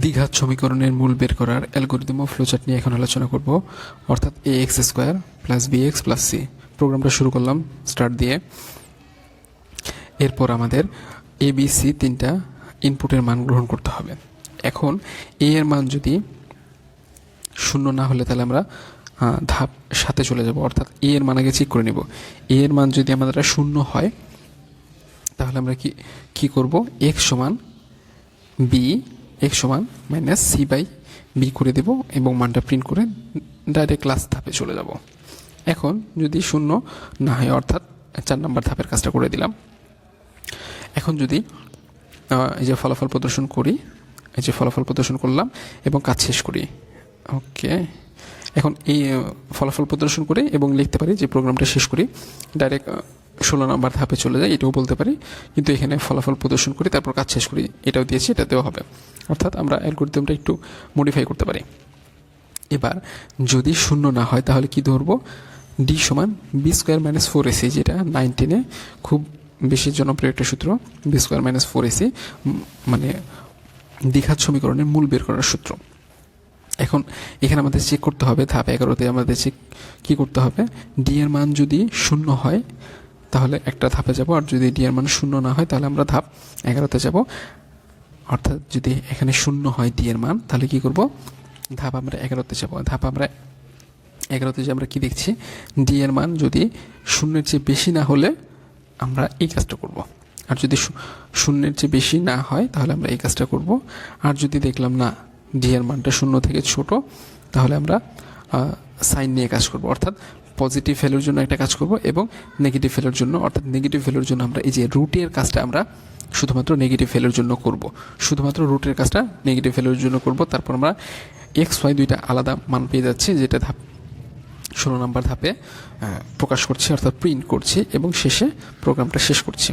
দ্বিঘাত সমীকরণের মূল বের করার অ্যালগোরিদম ও ফ্লোচার্ট নিয়ে এখন আলোচনা করব, অর্থাৎ A X square plus B X plus C প্রোগ্রামটা শুরু করলাম স্টার্ট দিয়ে। এরপর আমাদের এ বি সি তিনটা ইনপুটের মান গ্রহণ করতে হবে। এখন এ এর মান যদি শূন্য না হলে তাহলে আমরা ধাপ সাথে চলে যাব, অর্থাৎ এ এর মান আগে চেক করে নেব। এ এর মান যদি আমাদের শূন্য হয়, তাহলে আমরা কি কি করব? এক্স সমান বি এক্স সমান মাইনাস সি বাই বি করে দেব এবং মানটা প্রিন্ট করে ডাইরেক্ট ক্লাস ধাপে চলে যাব। এখন যদি শূন্য না হয়, অর্থাৎ চার নম্বর ধাপের কাজটা করে দিলাম। এখন যদি এই যে ফলাফল প্রদর্শন করি, এই যে ফলাফল প্রদর্শন করলাম এবং কাজ শেষ করি। ওকে। এখন এই ফলাফল প্রদর্শন করে এবং লিখতে পারি যে প্রোগ্রামটা শেষ করি ডাইরেক্ট ষোলো নম্বর ধাপে চলে যায় এটাও বলতে পারি। কিন্তু এখানে ফলাফল প্রদর্শন করি, তারপর কাজ শেষ করি, এটাও দিয়েছি এটাতেও হবে। অর্থাৎ আমরা অ্যালগোরিদমটা একটু মডিফাই করতে পারি। এবার যদি শূন্য না হয়, তাহলে কি ধরবো? ডি সমান B square minus four AC যেটা নাইনটিনে খুব বেশি জনপ্রিয় একটা সূত্র B square minus four AC মানে দ্বিঘাত সমীকরণের মূল বের করার সূত্র। এখন এখানে আমাদের চেক করতে হবে, ধাপ এগারোতে আমাদের চেক কী করতে হবে? ডি এর মান যদি শূন্য হয় তাহলে একটা ধাপে যাব, আর যদি ডি এর মান শূন্য না হয়, তাহলে আমরা ধাপ এগারোতে যাব। অর্থাৎ যদি এখানে শূন্য হয় ডি এর মান, তাহলে কি করব? ধাপ আমরা এগারোতে যাব। ধাপ আমরা এগারোতে যে আমরা কি দেখছি? ডি এর মান যদি শূন্যের চেয়ে বেশি না হলে আমরা এই কাজটা করব। আর যদি শূন্যের চেয়ে বেশি না হয়, তাহলে আমরা এই কাজটা করব। আর যদি দেখলাম না ডি এর মানটা শূন্য থেকে ছোট, তাহলে আমরা সাইন নিয়ে কাজ করব। অর্থাৎ পজিটিভ ভ্যালুর জন্য একটা কাজ করব এবং নেগেটিভ ভ্যালুর জন্য, অর্থাৎ নেগেটিভ ভ্যালুর জন্য আমরা এই যে রুটের কাজটা আমরা শুধুমাত্র নেগেটিভ ভ্যালুর জন্য করব। শুধুমাত্র রুটের কাজটা নেগেটিভ ভ্যালুর জন্য করব। তারপর আমরা এক্স ওয়াই দুইটা আলাদা মান পেয়ে যাচ্ছি, যেটা ধাপ ষোলো নম্বর ধাপে প্রকাশ করছি, অর্থাৎ প্রিন্ট করছি এবং শেষে প্রোগ্রামটা শেষ করছি।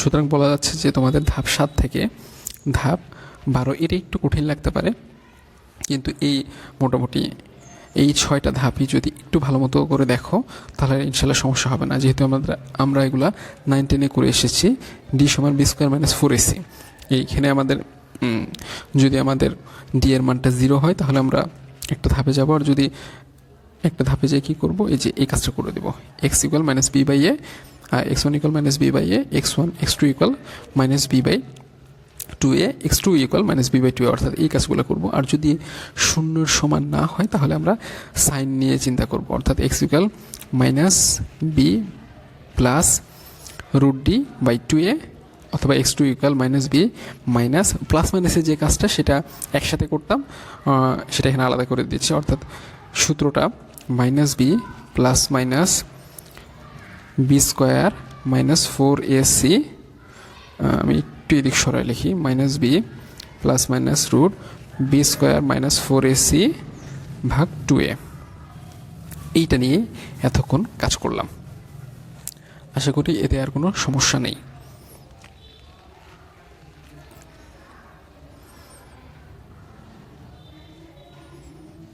সুতরাং বলা যাচ্ছে যে তোমাদের ধাপ সাত থেকে ধাপ বারো, এটা একটু কঠিন লাগতে পারে, কিন্তু এই মোটামুটি এই ছয়টা ধাপই যদি একটু ভালো মতো করে দেখো, তাহলে ইনশাল্লাহ সমস্যা হবে না। যেহেতু আমাদের আমরা এগুলা নাইন টেনে করে এসেছি ডি সমান B square minus four AC এইখানে আমাদের যদি আমাদের ডি এর মানটা জিরো হয়, তাহলে আমরা একটা ধাপে যাব, আর যদি একটা ধাপে যেয়ে কী করব, এই যে এই কাজটা করে দেবো। X equal minus B by A X one equal minus B by A X one X two equal minus B by two A X two equal minus B by two A অর্থাৎ এই কাজগুলো করব। আর যদি শূন্যর সমান না হয়, তাহলে আমরা সাইন নিয়ে চিন্তা করব। অর্থাৎ X equal minus B plus root D by two A অথবা X two equal minus B minus plus মাইনাসের যে কাজটা, সেটা একসাথে করতাম সেটা এখানে আলাদা করে দিচ্ছি। অর্থাৎ সূত্রটা minus B plus minus B square minus four A C আমি একটু এদিক সরাই লিখি minus B plus minus root B square minus four AC ভাগ টু এ এইটা নিয়ে এতক্ষণ কাজ করলাম। আশা করি এতে আর কোনো সমস্যা নেই।